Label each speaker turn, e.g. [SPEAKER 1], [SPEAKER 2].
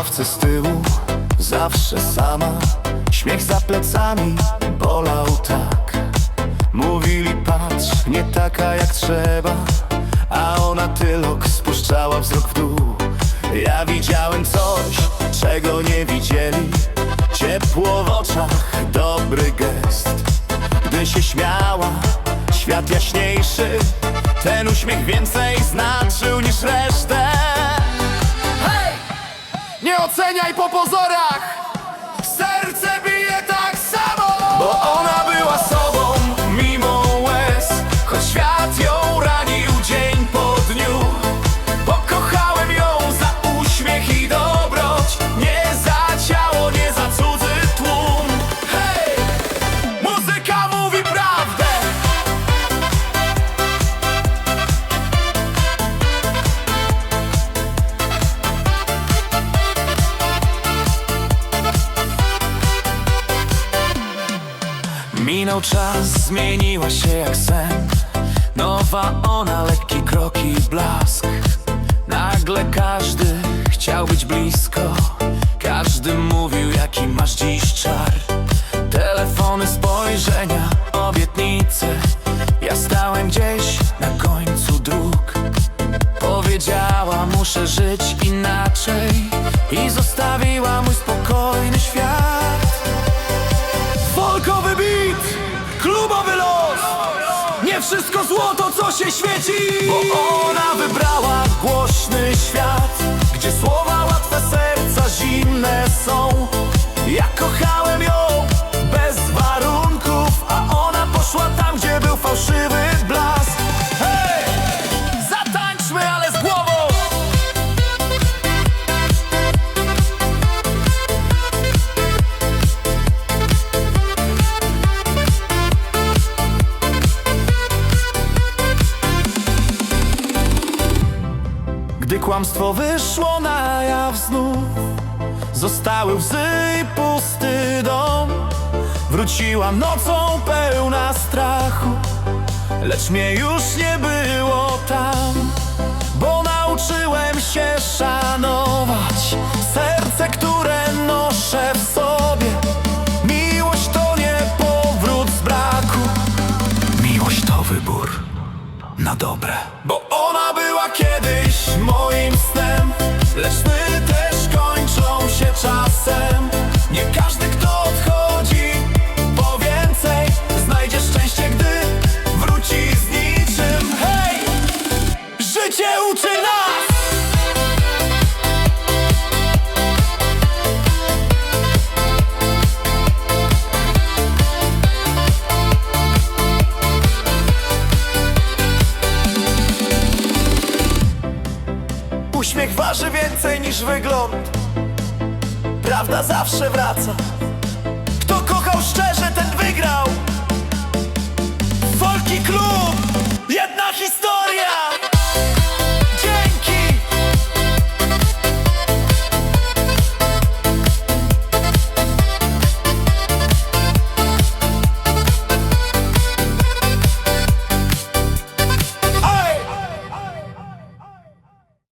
[SPEAKER 1] Ławce z tyłu, zawsze sama. Śmiech za plecami bolał tak. Mówili patrz, nie taka jak trzeba. A ona tylok spuszczała wzrok w dół. Ja widziałem coś, czego nie widzieli. Ciepło w oczach, dobry gest. Gdy się śmiała, świat jaśniejszy. Ten uśmiech więcej znaczył niż resztę oceniaj po pozorach Minął czas, zmieniła się jak sen. Nowa ona, lekki krok i blask. Nagle każdy chciał być blisko. Każdy mówił jaki masz dziś czar. Telefony, spojrzenia, obietnice. Ja stałem gdzieś na końcu dróg. Powiedziała muszę żyć inaczej. I zostawiła mój spokojny świat wszystko złoto, co się świeci. Bo ona wybrała głośny świat kłamstwo wyszło na jaw znów. Zostały łzy i pusty dom. Wróciłam nocą pełna strachu Lecz mnie już nie było tam Bo nauczyłem się szanować Serce, które noszę w sobie. Miłość to nie powrót z braku. Miłość to wybór na dobre. Bo ona była kiedyś moim snem, lecz sny też kończą się czasem. Nie każdy, kto odchodzi po więcej, znajdzie szczęście, gdy wróci z niczym. Hej! Życie uczy Uśmiech waży więcej niż wygląd. Prawda zawsze wraca